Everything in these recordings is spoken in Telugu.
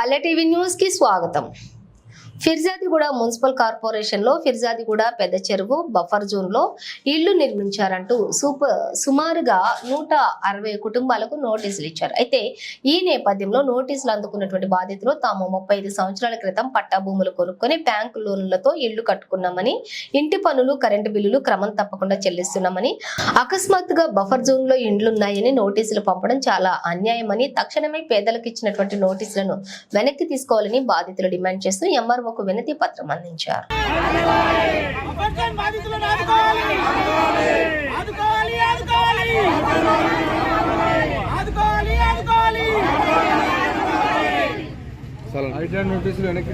పల్లె టీవీ న్యూస్కి స్వాగతం. ఫిర్జాదిగూడ మున్సిపల్ కార్పొరేషన్లో ఫిర్జాదిగూడ పెద్ద చెరువు బఫర్ జోన్లో ఇళ్ళు నిర్మించారంటూ సూపర్ సుమారుగా నూట అరవై కుటుంబాలకు నోటీసులు ఇచ్చారు. అయితే ఈ నేపథ్యంలో నోటీసులు అందుకున్నటువంటి బాధితులు తాము ముప్పై ఐదు సంవత్సరాల క్రితం పట్టా భూములు కొనుక్కొని బ్యాంకు లోన్లతో ఇళ్ళు కట్టుకున్నామని ఇంటి పనులు కరెంటు బిల్లులు క్రమం తప్పకుండా చెల్లిస్తున్నామని అకస్మాత్తుగా బఫర్ జోన్లో ఇండ్లున్నాయని నోటీసులు పంపడం చాలా అన్యాయమని తక్షణమే పేదలకు ఇచ్చినటువంటి నోటీసులను వెనక్కి తీసుకోవాలని బాధితులు డిమాండ్ చేస్తూ ఎంఆర్ఓకు వినతి పత్రం అందించారు. నోటీసులు వెనక్కి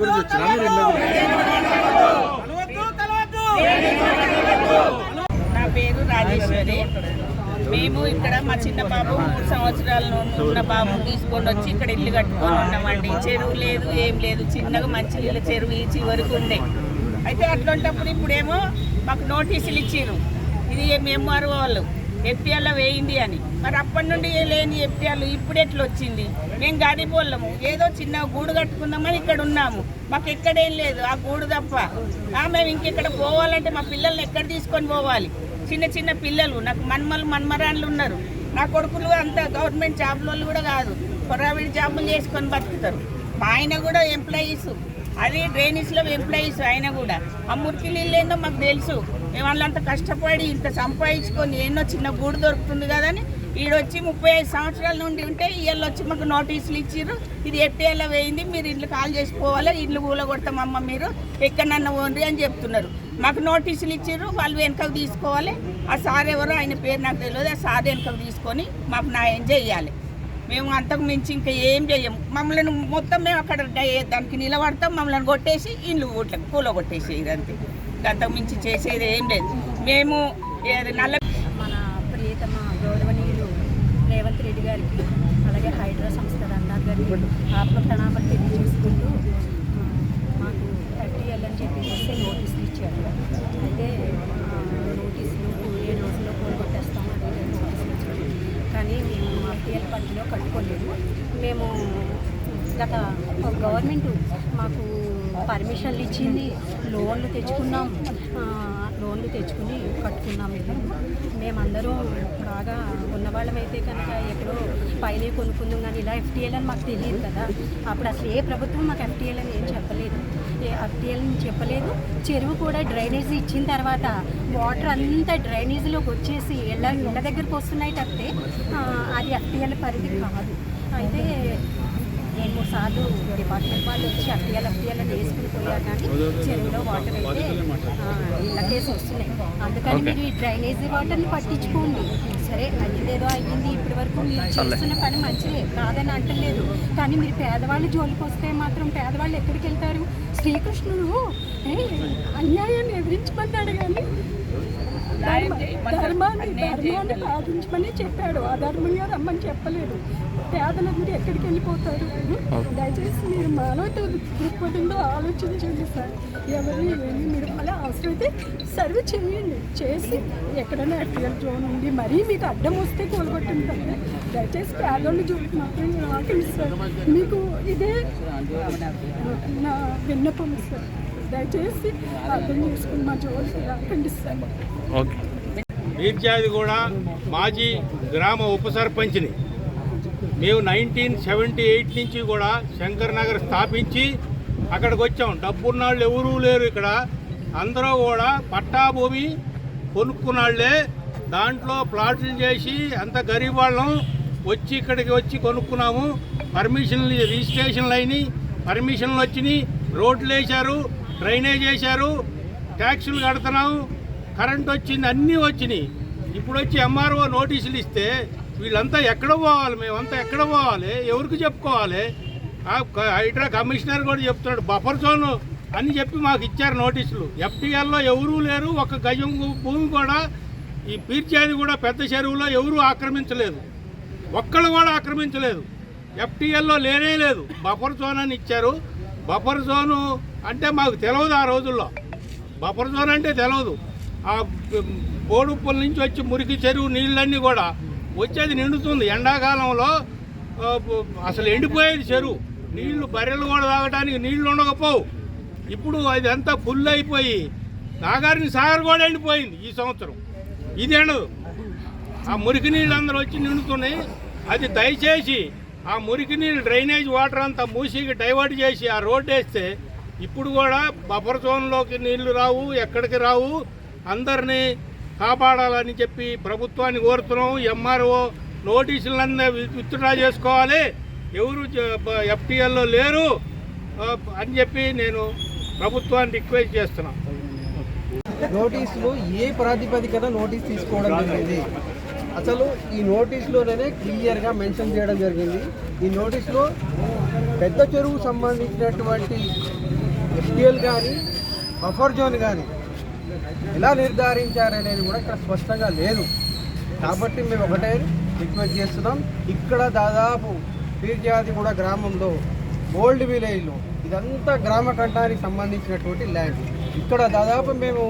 గురించి వచ్చినా మీరు ఇళ్ళ గురించి? నా పేరు రాజేశ్వరి. మేము ఇక్కడ మా చిన్న బాబు మూడు సంవత్సరాల నుండి ఉన్న బాబు తీసుకొని వచ్చి ఇక్కడ ఇల్లు కట్టుకొని ఉన్నామండి. చెరువు లేదు ఏం లేదు. చిన్నగా మంచి నీళ్ళ చెరువు ఈ చివరకు ఉండే. అయితే అట్లాంటప్పుడు ఇప్పుడేమో మాకు నోటీసులు ఇచ్చారు ఇది ఎంఆర్ఓ వాళ్ళు ఎఫ్టీఆర్లో వేయింది అని. మరి అప్పటి నుండి ఏ లేని ఎఫ్టీఆర్లు ఇప్పుడు ఎట్లా వచ్చింది? మేము గడిపోళ్ళము ఏదో చిన్న గూడు కట్టుకుందామని ఇక్కడ ఉన్నాము. మాకు ఎక్కడేం లేదు. ఆ గూడు తప్ప. మేము ఇంకెక్కడ పోవాలంటే మా పిల్లల్ని ఎక్కడ తీసుకొని పోవాలి? చిన్న చిన్న పిల్లలు నాకు మన్మలు మన్మరాన్లు ఉన్నారు. నా కొడుకులు అంత గవర్నమెంట్ జాబ్ల కూడా కాదు. ప్రైవేట్ జాబులు చేసుకొని బతుకుతారు. మా ఆయన కూడా ఎంప్లాయీస్ అది డ్రైనేజ్లో ఎంప్లాయీస్ ఆయన కూడా. ఆ మురికి నీళ్ళు ఏందో మాకు తెలుసు. మేము వాళ్ళంత కష్టపడి ఇంత సంపాదించుకొని ఎన్నో చిన్న గూడు దొరుకుతుంది కదని ఈడొచ్చి ముప్పై ఐదు సంవత్సరాల నుండి ఉంటే వీళ్ళు వచ్చి మాకు నోటీసులు ఇచ్చిర్రు. ఇది ఎట్టేలా వేయింది మీరు ఇల్లు కాల్ చేసిపోవాలి ఇల్లు కూలగొడతామమ్మ మీరు. ఎక్కడన్నా ఓన్రి అని చెప్తున్నారు. మాకు నోటీసులు ఇచ్చిర్రు వాళ్ళు వెనకకు తీసుకోవాలి. ఆ సార్ ఎవరో ఆయన పేరు నాకు తెలియదు ఆ సార్ వెనకకు తీసుకొని మాకు న్యాయం చేయాలి. మేము అంతకు మించి ఇంకా ఏం చేయము. మమ్మల్ని మొత్తం మేము అక్కడ దానికి నిలబడతాం మమ్మల్ని కొట్టేసి ఇల్లు ఊట్లకు కూల కొట్టేసి అంతే. అంతకు మించి చేసేది ఏం లేదు. మేము ఏది నల్ల మన ప్రియతమ గౌరవనీయులు రేవంత్ రెడ్డి గారికి అలాగే హైడ్రా సంస్థ అన్నారు గారికి ఆత్మ ప్రణామాలు తెలియజేసుకుంటూ మాకు ఎఫ్టీఎల్ అని చెప్పి నోటీస్ ఇచ్చారు అయితే నోటీసులు ఏడు రోజుల్లో కోలుకొట్టేస్తాం అని నోటీసులు ఇచ్చారు కానీ మేము మా పిఎల్ పరిధిలో కట్టుకోలేదు. మేము గత గవర్నమెంట్ మాకు పర్మిషన్లు ఇచ్చింది లోన్లు తెచ్చుకున్నాం. పూలు తెచ్చుకుని కట్టుకున్నాం ఇల్లు మేమందరం బాగా ఉన్నవాళ్ళమైతే కనుక ఎక్కడో పైనే కొనుక్కుందాం కానీ ఇలా ఎఫ్టీఎల్ అని మాకు తెలియదు కదా. అప్పుడు అసలు ఏ ప్రభుత్వం మాకు ఎఫ్టీఎల్ అని ఏం చెప్పలేదు. ఏ ఎఫ్టీఎల్ అని చెప్పలేదు. చెరువు కూడా డ్రైనేజ్ ఇచ్చిన తర్వాత వాటర్ అంతా డ్రైనేజీలోకి వచ్చేసి ఇళ్ళ ఇళ్ళ దగ్గరకు వస్తున్నాయి తప్పితే అది ఎఫ్టీఎల్ పరిధి కాదు. అయితే రెండు మూడు సార్లు డిపార్ట్మెంట్ వాళ్ళు వచ్చి అఫ్టీఎల్ అని వేసుకుని పోయారు కానీ చెరువులో వాటర్ అయితే ఆ, ఇళ్ళకేసి వస్తున్నాయి. అందుకని మీరు ఈ డ్రైనేజీ వాటర్ని పట్టించుకోండి. సరే అయ్యిందేదో అయ్యింది ఇప్పటి వరకు మీరు చేస్తున్న పని మంచిదే కాదని అంటలేదు కానీ మీరు పేదవాళ్ళు జోలికి వస్తే మాత్రం పేదవాళ్ళు ఎక్కడికి వెళ్తారు? శ్రీకృష్ణుడు అన్యాయాన్ని ఎదిరించమన్నాడు కానీ. ధర్మాన్ని ధర్మాన్ని. పాటించమని చెప్పాడు. అధర్మంగా రమ్మని చెప్పలేదు. పేదలందరూ ఎక్కడికి వెళ్ళిపోతారు? దయచేసి మీరు మానవత దృక్పథంలో ఆలోచించండి సార్. ఎవరు ఏమి మీరు అలా అవసరమైతే సర్వ్ చేయండి. చేసి ఎక్కడైనా ఎఫ్టీఎల్ జోన్ ఉంది మరీ మీకు అడ్డం వస్తే కూలగొట్టండి తప్ప దయచేసి పేదోళ్ళు జోలికి మాత్రం రాకండి సార్. మీకు ఇదే నా విన్నపం సార్. దయచేసి అర్థం చేసుకుని మా జోలికి రాకండి సార్. మీర్జాది కూడా మాజీ గ్రామ ఉప సర్పంచ్ని మేము నైన్టీన్ సెవెంటీ ఎయిట్ నుంచి కూడా శంకర్ నగర్ స్థాపించి అక్కడికి వచ్చాం. డబ్బున్నాళ్ళు ఎవరూ లేరు ఇక్కడ. అందరూ కూడా పట్టా భూమి కొనుక్కున్నాళ్ళే దాంట్లో ప్లాట్లు చేసి అంత గరీబ్ వాళ్ళం వచ్చి ఇక్కడికి వచ్చి కొనుక్కున్నాము. పర్మిషన్లు రిజిస్ట్రేషన్లు అయినాయి. పర్మిషన్లు వచ్చినాయి. రోడ్లు వేశారు. డ్రైనేజ్ వేశారు ట్యాక్సులు కడుతున్నాం కరెంట్ వచ్చింది అన్నీ వచ్చినాయి. ఇప్పుడు వచ్చి ఎంఆర్ఓ నోటీసులు ఇస్తే వీళ్ళంతా ఎక్కడ పోవాలి? మేమంతా ఎక్కడ పోవాలి? ఎవరికి చెప్పుకోవాలి? హైడ్రా కమిషనర్ కూడా చెప్తున్నాడు బఫర్ జోన్ అని చెప్పి మాకు ఇచ్చారు నోటీసులు. ఎఫ్టీఎల్లో ఎవరూ లేరు ఒక గజం భూమి కూడా ఈ పీర్చేది కూడా పెద్ద చెరువులో ఎవరూ ఆక్రమించలేదు. ఒక్కళ్ళు కూడా ఆక్రమించలేదు. ఎఫ్టీఎల్లో లేనే లేదు. బఫర్ జోన్ అని ఇచ్చారు. బఫర్ జోను అంటే మాకు తెలియదు ఆ రోజుల్లో. బఫర్ జోన్ అంటే తెలియదు ఆ బోడుప్పల నుంచి వచ్చి మురికి చెరువు నీళ్ళన్నీ కూడా వచ్చేది నిండుతుంది. ఎండాకాలంలో అసలు ఎండిపోయేది చెరువు. నీళ్ళు బర్రెలు కూడా తాగడానికి నీళ్ళు ఉండకపోవు. ఇప్పుడు అదంతా ఫుల్ అయిపోయి నాగార్జున సాగర్ కూడా ఎండిపోయింది ఈ సంవత్సరం. ఇది ఎండదు. ఆ మురికి నీళ్ళు అందరూ వచ్చి నిండుతున్నాయి. అది దయచేసి ఆ మురికి నీళ్ళు డ్రైనేజ్ వాటర్ అంతా మూసికి డైవర్ట్ చేసి ఆ రోడ్డు వేస్తే ఇప్పుడు కూడా బఫర్ జోన్లోకి నీళ్ళు రావు ఎక్కడికి రావు అందరినీ కాపాడాలని చెప్పి ప్రభుత్వాన్ని కోరుతున్నాం ఎంఆర్ఓ నోటీసులన్నీ విత్డ్రా చేసుకోవాలి. ఎవరు ఎఫ్టీఎల్లో లేరు అని చెప్పి నేను ప్రభుత్వాన్ని రిక్వెస్ట్ చేస్తున్నాను నోటీసులు ఏ ప్రాతిపదికన నోటీస్ తీసుకోవడం జరిగింది? అసలు ఈ నోటీసులోనే క్లియర్గా మెన్షన్ చేయడం జరిగింది. ఈ నోటీసులో పెద్ద చెరువు సంబంధించినటువంటి ఎస్టీఎల్ కానీ బఫర్ జోన్ కానీ ఎలా నిర్ధారించారనేది కూడా ఇక్కడ స్పష్టంగా లేదు. కాబట్టి మేము ఒకటే రిక్వెస్ట్ చేస్తున్నాం. ఇక్కడ దాదాపు పీర్జాతి కూడా గ్రామంలో ఓల్డ్ విలేజ్లో ఇదంతా గ్రామ కంఠానికి సంబంధించినటువంటి ల్యాండ్. ఇక్కడ దాదాపు మేము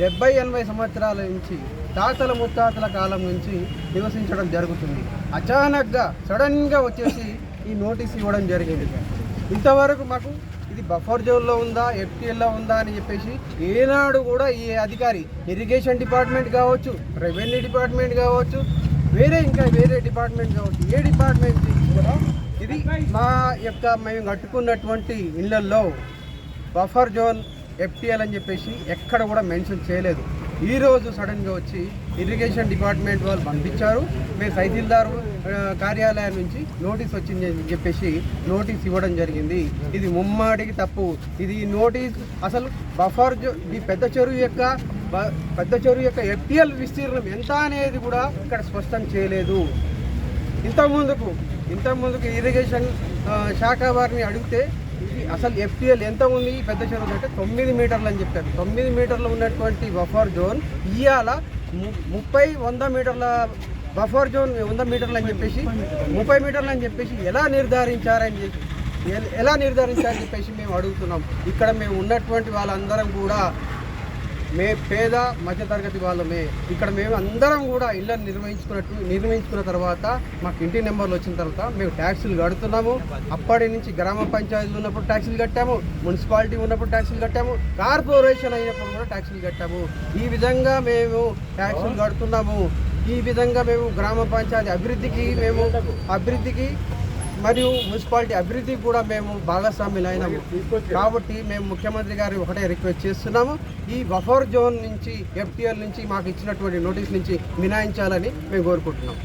డెబ్బై ఎనభై సంవత్సరాల నుంచి తాతల ముత్తాతల కాలం నుంచి నివసించడం జరుగుతుంది. అచానక్గా సడన్గా వచ్చేసి ఈ నోటీస్ ఇవ్వడం జరిగింది. ఇంతవరకు మాకు ఇది బఫర్ జోన్లో ఉందా ఎఫ్టీఎల్లో ఉందా అని చెప్పేసి ఏనాడు కూడా ఈ అధికారి ఇరిగేషన్ డిపార్ట్మెంట్ కావచ్చు రెవెన్యూ డిపార్ట్మెంట్ కావచ్చు వేరే ఇంకా వేరే డిపార్ట్మెంట్ కావచ్చు ఏ డిపార్ట్మెంట్ కూడా ఇది మా యొక్క మేము కట్టుకున్నటువంటి ఇళ్ళల్లో బఫర్ జోన్ ఎఫ్టీఎల్ అని చెప్పేసి ఎక్కడ కూడా మెన్షన్ చేయలేదు. ఈరోజు సడన్గా వచ్చి ఇరిగేషన్ డిపార్ట్మెంట్ వాళ్ళు పంపించారు. మేము తహసీల్దార్ కార్యాలయం నుంచి నోటీస్ వచ్చింది అని చెప్పేసి నోటీస్ ఇవ్వడం జరిగింది. ఇది ముమ్మాడికి తప్పు. ఇది నోటీస్ అసలు బఫర్ జో ఈ పెద్ద చెరువు యొక్క పెద్ద చెరువు యొక్క ఎఫ్టీఎల్ విస్తీర్ణం ఎంత అనేది కూడా ఇక్కడ స్పష్టం చేయలేదు. ఇంతకుముందుకు ఇంతకుముందుకు ఇరిగేషన్ శాఖ వారిని అడిగితే ఇది అసలు ఎఫ్టీఎల్ ఎంత ఉంది? ఈ పెద్ద చెరువు అంటే తొమ్మిది మీటర్లు అని చెప్పారు. తొమ్మిది మీటర్లు ఉన్నటువంటి బఫర్ జోన్ ఇవాళ ముప్పై వంద మీటర్ల బఫర్ జోన్ వంద మీటర్లు అని చెప్పేసి ముప్పై మీటర్లు అని చెప్పేసి ఎలా నిర్ధారించారని చెప్పి ఎలా నిర్ధారించారని చెప్పేసి మేము అడుగుతున్నాం. ఇక్కడ మేము ఉన్నటువంటి వాళ్ళందరం కూడా మే పేద మధ్యతరగతి వాళ్ళమే. ఇక్కడ మేము అందరం కూడా ఇళ్ళని నిర్వహించుకున్నట్టు నిర్వహించుకున్న తర్వాత మాకు ఇంటి నెంబర్లు వచ్చిన తర్వాత మేము ట్యాక్సీలు కడుతున్నాము. అప్పటి నుంచి గ్రామ పంచాయతీలు ఉన్నప్పుడు ట్యాక్సీలు కట్టాము. మున్సిపాలిటీ ఉన్నప్పుడు ట్యాక్సీలు కట్టాము. కార్పొరేషన్ అయినప్పుడు కూడా ట్యాక్సీలు కట్టాము. ఈ విధంగా మేము ట్యాక్సీలు కడుతున్నాము. ఈ విధంగా మేము గ్రామ పంచాయతీ అభివృద్ధికి మేము అభివృద్ధికి మరియు మున్సిపాలిటీ అభివృద్ధికి కూడా మేము భాగస్వాములు అయినాము. కాబట్టి మేము ముఖ్యమంత్రి గారి ఒకటే రిక్వెస్ట్ చేస్తున్నాము. ఈ బఫర్ జోన్ నుంచి ఎఫ్టీఎల్ నుంచి మాకు ఇచ్చినటువంటి నోటీస్ నుంచి మినాయించాలని మేము కోరుకుంటున్నాం